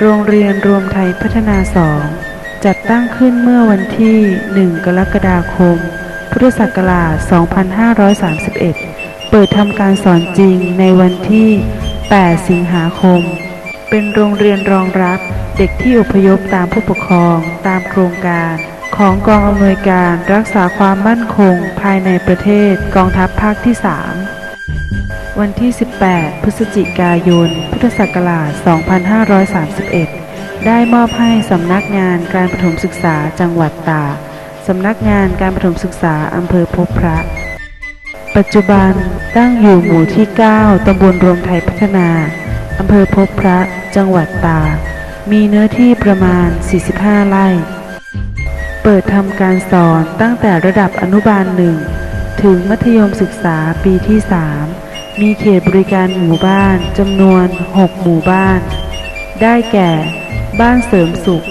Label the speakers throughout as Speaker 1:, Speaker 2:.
Speaker 1: โรงเรียนรวมไทยพัฒนาสองจัดตั้งขึ้นเมื่อวันที่ 1 กรกฎาคม พุทธศักราช 2531 เปิดทำการสอนจริงในวันที่ 8 สิงหาคม เป็นโรงเรียนรองรับเด็กที่อพยพตามผู้ปกครองตามโครงการ ของกองอำนวยการรักษาความมั่นคงภายในประเทศกองทัพภาคที่ 3 วันที่ 18 พฤศจิกายน พุทธศักราช 2531 ได้มอบให้สำนักงานการประถมศึกษาจังหวัดตากสำนักงานการประถมศึกษาอำเภอพบพระ ปัจจุบันตั้งอยู่หมู่ที่ 9 ตำบลรวมไทยพัฒนา อำเภอพบพระ จังหวัดตากมีเนื้อที่ประมาณ 45 ไร่ เปิดทำการสอนตั้งแต่ระดับอนุบาลหนึ่งถึงมัธยมศึกษาปีที่ 3 มีเขตบริการหมู่บ้านจำนวน 6 หมู่บ้าน ได้แก่ บ้านเสริมสุข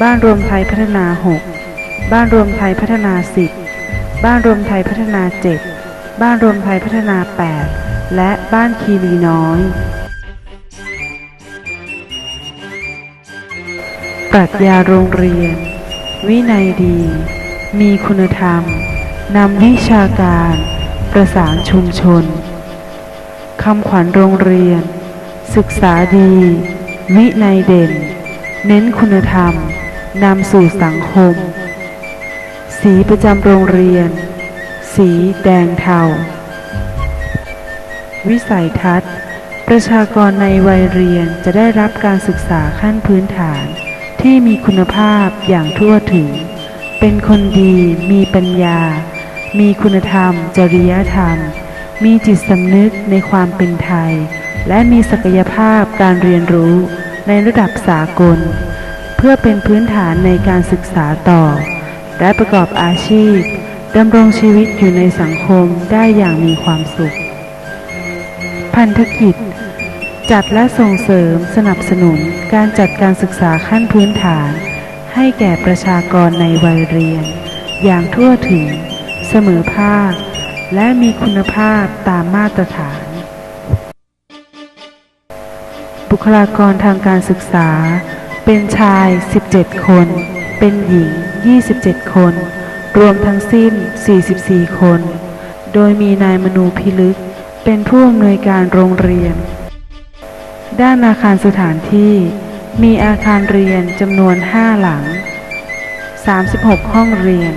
Speaker 1: บ้านรวมไทยพัฒนา 6 บ้านรวมไทยพัฒนา 10 บ้านรวมไทยพัฒนา 7 บ้านรวมไทยพัฒนา 8 และบ้านคีรีน้อย ปรัชญาโรงเรียน วินัยดี มีคุณธรรมนำวิชาการ ประสานชุมชน คำขวัญโรงเรียน ศึกษาดี วินัยเด่น เน้นคุณธรรม นำสู่สังคม สีประจำโรงเรียน สีแดงเทา วิสัยทัศน์ ประชากรในวัยเรียนจะได้รับการศึกษาขั้นพื้นฐาน ที่มีคุณภาพอย่างทั่วถึง เป็นคนดีมีปัญญา มีคุณธรรม จริยธรรม มีจิตสำนึกในความเป็นไทย และมีศักยภาพการเรียนรู้ในระดับสากล เพื่อเป็นพื้นฐานในการศึกษาต่อ และประกอบอาชีพดำรงชีวิตอยู่ในสังคมได้อย่างมีความสุข พันธกิจ จัดและส่งเสริมสนับสนุนการจัดการศึกษาขั้นพื้นฐาน ให้แก่ประชากรในวัยเรียน อย่างทั่วถึง เสมอภาค และมีคุณภาพตามมาตรฐาน บุคลากรทางการศึกษา เป็นชาย 17 คน เป็นหญิง 27 คน รวมทั้งสิ้น 44 คน โดยมีนายมนูพิลึก เป็นผู้อำนวยการโรงเรียน ด้านอาคารสถานที่มีอาคารเรียนจำนวน 5 หลัง 36 ห้องเรียน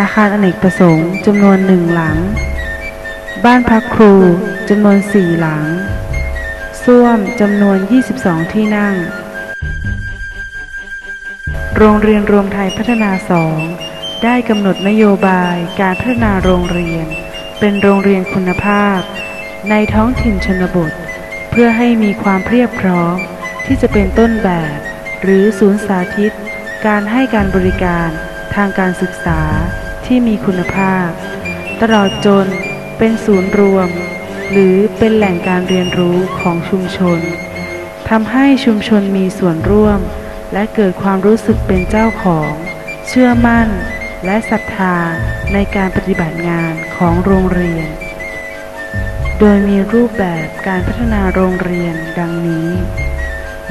Speaker 1: อาคารอเนกประสงค์จำนวนหนึ่งหลัง บ้านพักครูจำนวน4หลัง ส้วมจำนวน 22 ที่นั่ง โรงเรียนรวมไทยพัฒนาสองได้กำหนดนโยบายการพัฒนาโรงเรียน เป็นโรงเรียนคุณภาพ ในท้องถิ่นชนบท เพื่อให้มีความเพียบพร้อมที่จะเป็นต้นแบบ หรือศูนย์สาธิต การให้การบริการทางการศึกษา ที่มีคุณภาพ ตลอดจนเป็นศูนย์รวม หรือเป็นแหล่งการเรียนรู้ของชุมชนทำให้ชุมชนมีส่วนร่วม และเกิดความรู้สึกเป็นเจ้าของ เชื่อมั่น และศรัทธาในการปฏิบัติงานของโรงเรียน โดยมีรูปแบบการพัฒนาโรงเรียนดังนี้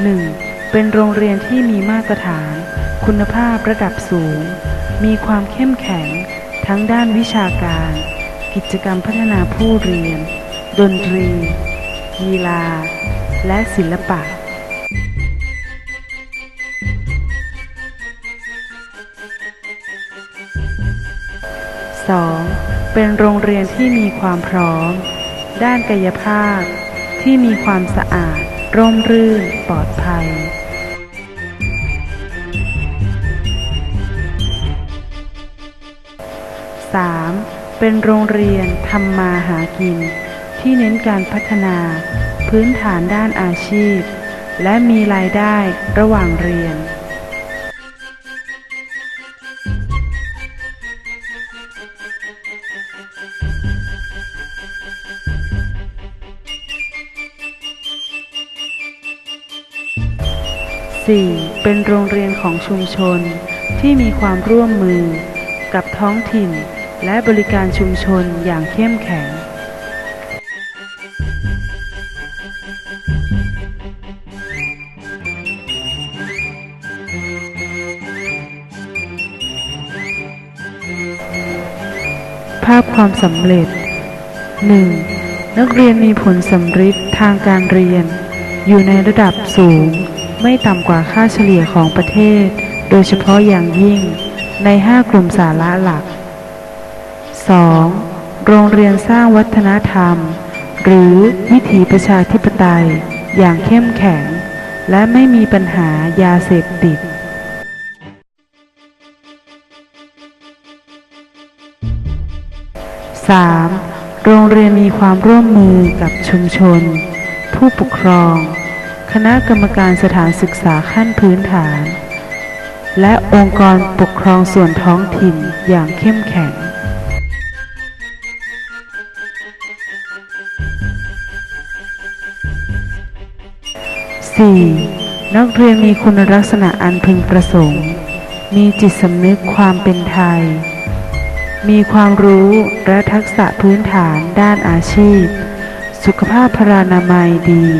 Speaker 1: 1. เป็นโรงเรียนที่มีมาตรฐาน คุณภาพระดับสูง มีความเข้มแข็งทั้งด้านวิชาการ กิจกรรมพัฒนาผู้เรียน ดนตรี กีฬา และศิลปะ 2. เป็นโรงเรียนที่มีความพร้อม ด้านกายภาพ ที่มีความสะอาด ร่มรื่น ปลอดภัย 3. เป็นโรงเรียนทำมาหากิน ที่เน้นการพัฒนา พื้นฐานด้านอาชีพ และมีรายได้ระหว่างเรียน 4. เป็นโรงเรียนของชุมชนที่มีความร่วมมือกับท้องถิ่น และบริการชุมชนอย่างเข้มแข็ง ภาพความสำเร็จ 1. นักเรียนมีผลสำฤทธิ์ทางการเรียน อยู่ในระดับสูง ไม่ต่ำกว่าค่าเฉลี่ยของประเทศ โดยเฉพาะอย่างยิ่ง ใน 5 กลุ่มสาระหลัก 2. โรงเรียนสร้างวัฒนธรรม หรือวิถีประชาธิปไตย อย่างเข้มแข็ง และไม่มีปัญหายาเสพติด 3. โรงเรียนมีความร่วมมือกับชุมชน ผู้ปกครอง คณะกรรมการสถานศึกษาขั้นพื้นฐาน และองค์กรปกครองส่วนท้องถิ่นอย่างเข้มแข็ง 4. นักเรียนมีคุณลักษณะอันพึงประสงค์ มีจิตสำนึกความเป็นไทย มีความรู้และทักษะพื้นฐานด้านอาชีพ สุขภาพพรานามัยดี 5.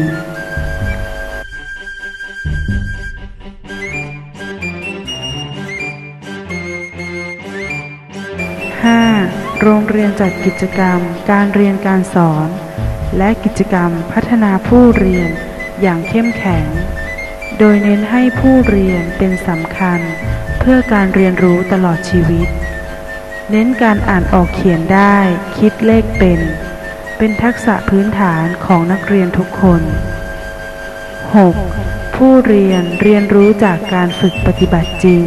Speaker 1: โรงเรียนจัดกิจกรรม การเรียนการสอน และกิจกรรมพัฒนาผู้เรียน อย่างเข้มแข็ง โดยเน้นให้ผู้เรียนเป็นสำคัญเพื่อการเรียนรู้ตลอดชีวิต เน้นการอ่านออกเขียนได้ คิดเลขเป็น เป็นทักษะพื้นฐานของนักเรียนทุกคน 6. ผู้เรียนเรียนรู้จากการฝึกปฏิบัติจริง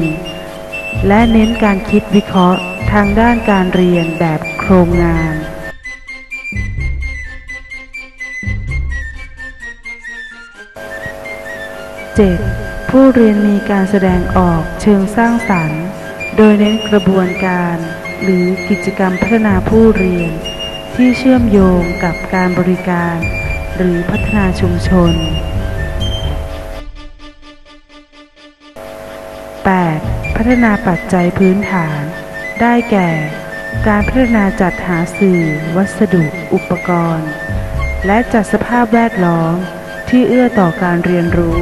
Speaker 1: และเน้นการคิดวิเคราะห์ทางด้านการเรียนแบบโครงงาน 7. ผู้เรียนมีการแสดงออกเชิงสร้างสรรค์ โดยเน้นกระบวนการ หรือกิจกรรมพัฒนาผู้เรียน ที่เชื่อมโยงกับการบริการ หรือพัฒนาชุมชน 8. พัฒนาปัจจัยพื้นฐาน ได้แก่ การพัฒนาจัดหาสื่อ วัสดุ อุปกรณ์ และจัดสภาพแวดล้อมที่เอื้อต่อการเรียนรู้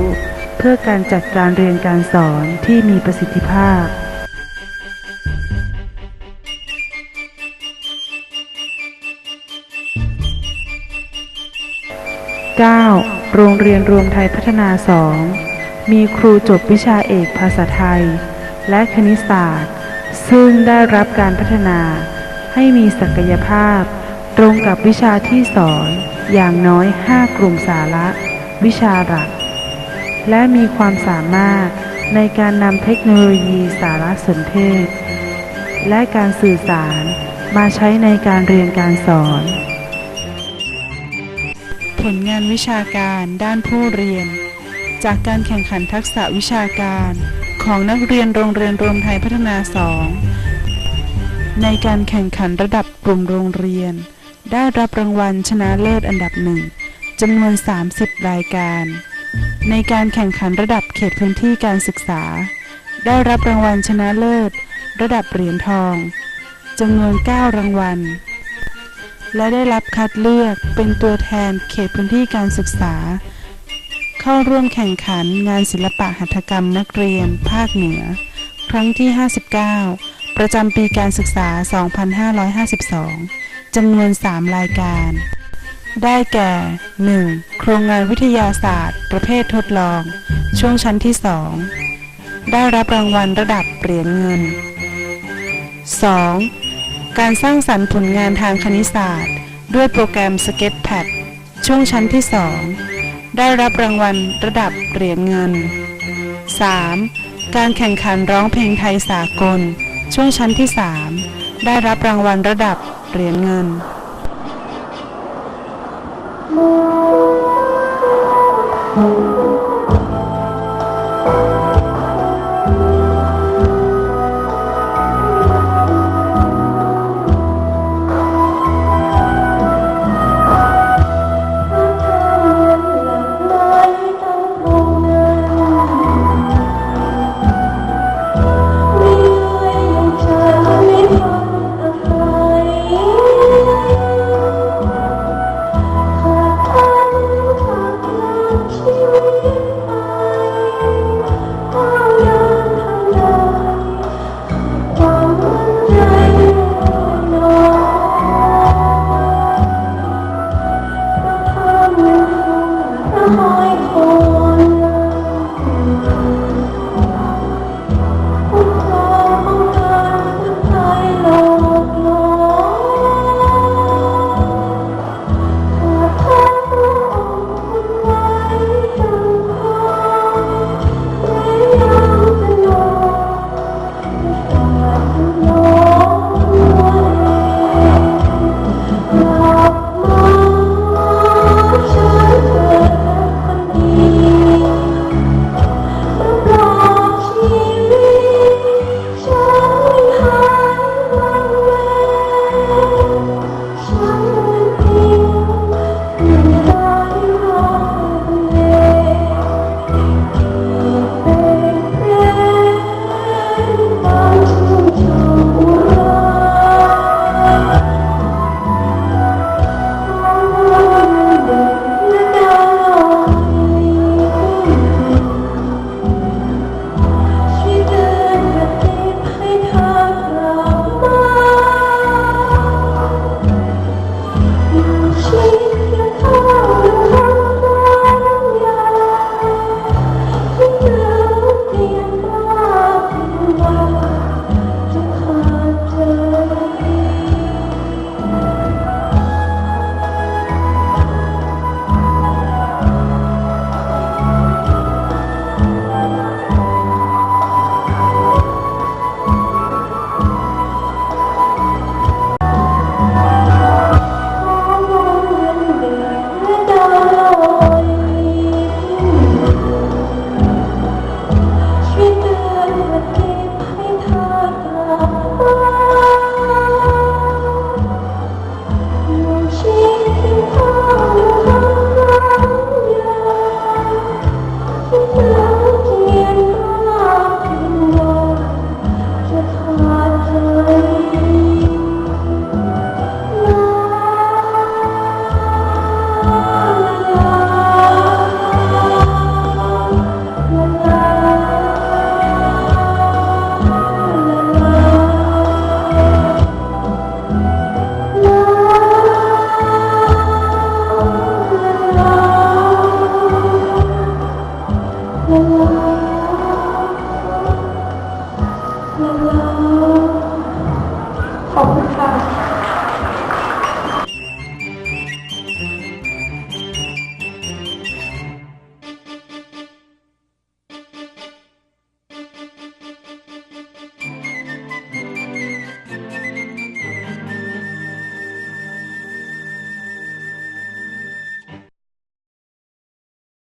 Speaker 1: เพื่อการจัดการเรียนการสอนที่มีประสิทธิภาพ 9. โรงเรียนรวมไทยพัฒนาสองมีครูจบวิชาเอกภาษาไทย และคณิตศาสตร์ ซึ่งได้รับการพัฒนาให้มีศักยภาพ ตรงกับวิชาที่สอนอย่างน้อย 5 กลุ่มสาระ วิชาหลัก และมีความสามารถในการนำเทคโนโลยีสารสนเทศ และการสื่อสารมาใช้ในการเรียนการสอน ผลงานวิชาการด้านผู้เรียน จากการแข่งขันทักษะวิชาการ ของนักเรียนโรงเรียนรวมไทยพัฒนาสองในการแข่งขันระดับกลุ่มโรงเรียน ได้รับรางวัลชนะเลิศอันดับหนึ่งจำนวน 30 รายการ ในการแข่งขันระดับเขตพื้นที่การศึกษา ได้รับรางวัลชนะเลิศ ระดับเหรียญทองจำนวน 9 รางวัล และได้รับคัดเลือกเป็นตัวแทนเขตพื้นที่การศึกษา เข้าร่วมแข่งขันงานศิลปะหัตถกรรมนักเรียน ภาคเหนือ ครั้งที่ 59 ประจำปีการศึกษา 2552จำนวน 3 รายการ ได้แก่ 1. โครงงานวิทยาศาสตร์ ประเภททดลอง ช่วงชั้นที่ 2 ได้รับรางวัลระดับเหรียญเงิน 2. การสร้างสรรค์ผลงานทางคณิตศาสตร์ ด้วยโปรแกรม Sketchpad ช่วงชั้นที่ 2 ได้รับรางวัลระดับเหรียญเงิน 3. การแข่งขันร้องเพลงไทยสากล ช่วงชั้นที่ 3 ได้รับรางวัลระดับเหรียญเงิน
Speaker 2: ชีวิ ขอบคุณค่ะ